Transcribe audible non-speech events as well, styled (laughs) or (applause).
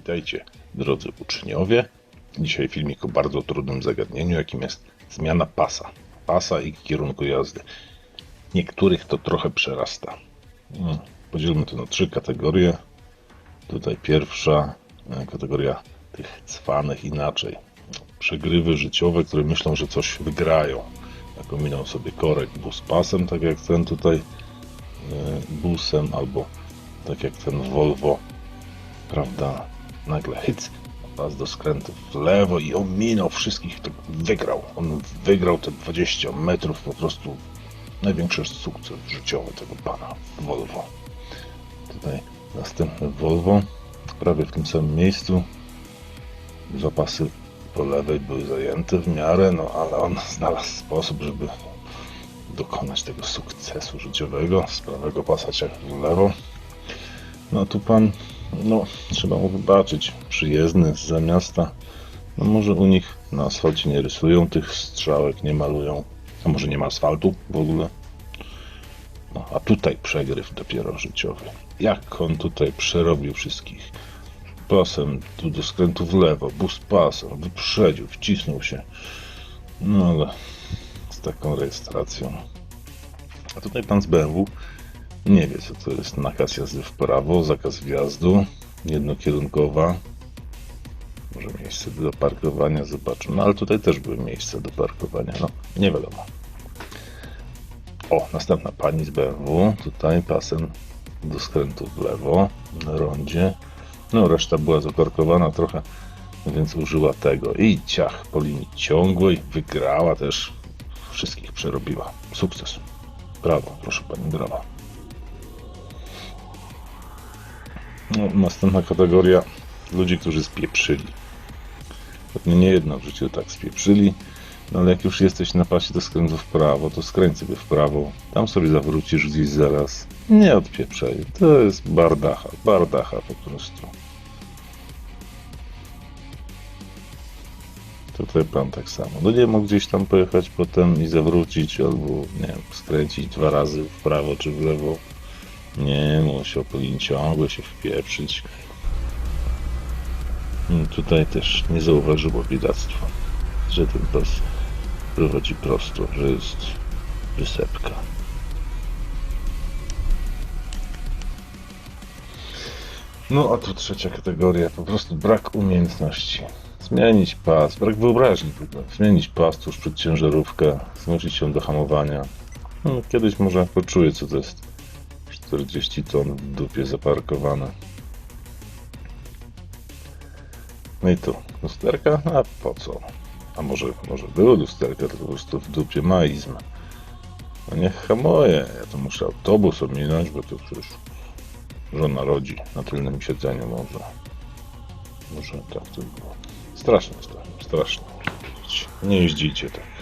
Witajcie, drodzy uczniowie. Dzisiaj filmik o bardzo trudnym zagadnieniu, jakim jest zmiana pasa. Pasa i kierunku jazdy. Niektórych to trochę przerasta. Hmm, Podzielmy to na trzy kategorie. Tutaj pierwsza e, kategoria tych cwanych inaczej. Przegrywy życiowe, które myślą, że coś wygrają. Jak ominą sobie korek bus pasem, tak jak ten tutaj e, busem, albo tak jak ten Volvo prawda, nagle hyc, pas do skrętu w lewo i ominął wszystkich, wygrał. On wygrał te 20 metrów, po prostu największy sukces życiowy tego pana Volvo. Tutaj następny Volvo, prawie w tym samym miejscu. Zapasy po lewej były zajęte w miarę, no ale on (laughs) znalazł sposób, żeby dokonać tego sukcesu życiowego z prawego pasa w lewo. No tu pan, no trzeba mu wybaczyć, przyjezdny z miasta. No może u nich na asfalcie nie rysują tych strzałek, nie malują. A może nie ma asfaltu w ogóle? No a tutaj przegryw dopiero życiowy. Jak on tutaj przerobił wszystkich. Pasem tu do skrętu w lewo, bus pasem, wyprzedził, wcisnął się. No ale z taką rejestracją. A tutaj pan z BMW nie wie, co to jest nakaz jazdy w prawo, zakaz wjazdu, jednokierunkowa. Może miejsce do parkowania, zobaczymy. No ale tutaj też były miejsca do parkowania, no nie wiadomo. O, następna pani z BMW, tutaj pasem do skrętu w lewo, na rondzie. No, reszta była zaparkowana trochę, więc użyła tego. I ciach po linii ciągłej, wygrała też, wszystkich przerobiła. Sukces. Brawo, proszę pani, brawo. No, następna kategoria ludzi, którzy spieprzyli. Pewnie nie jedno w życiu tak spieprzyli, no ale jak już jesteś na pasie do skrętu w prawo, to skręć sobie w prawo, tam sobie zawrócisz gdzieś zaraz. Nie odpieprzaj, to jest bardacha, bardacha po prostu. Tutaj pan tak samo. No nie mógł gdzieś tam pojechać potem i zawrócić, albo nie wiem, skręcić dwa razy w prawo czy w lewo. Nie, musiał po linii ciągłej się wpieprzyć. Mm, Tutaj też nie zauważyło biedactwa, że ten pas prowadzi prosto, że jest wysepka. No a tu trzecia kategoria, po prostu brak umiejętności. Zmienić pas, brak wyobraźni w ogóle. Zmienić pas tuż przed ciężarówkę, zmusić się do hamowania. No, kiedyś może poczuję, co to jest 40 ton w dupie zaparkowane. No i tu, lusterka? A po co? A może, może było lusterka, to po prostu w dupie maizm. No niech hamuje, ja to muszę autobus ominąć, bo to przecież żona rodzi na tylnym siedzeniu może. Może tak to było. Straszne, straszne, straszne. Nie jeździcie tak.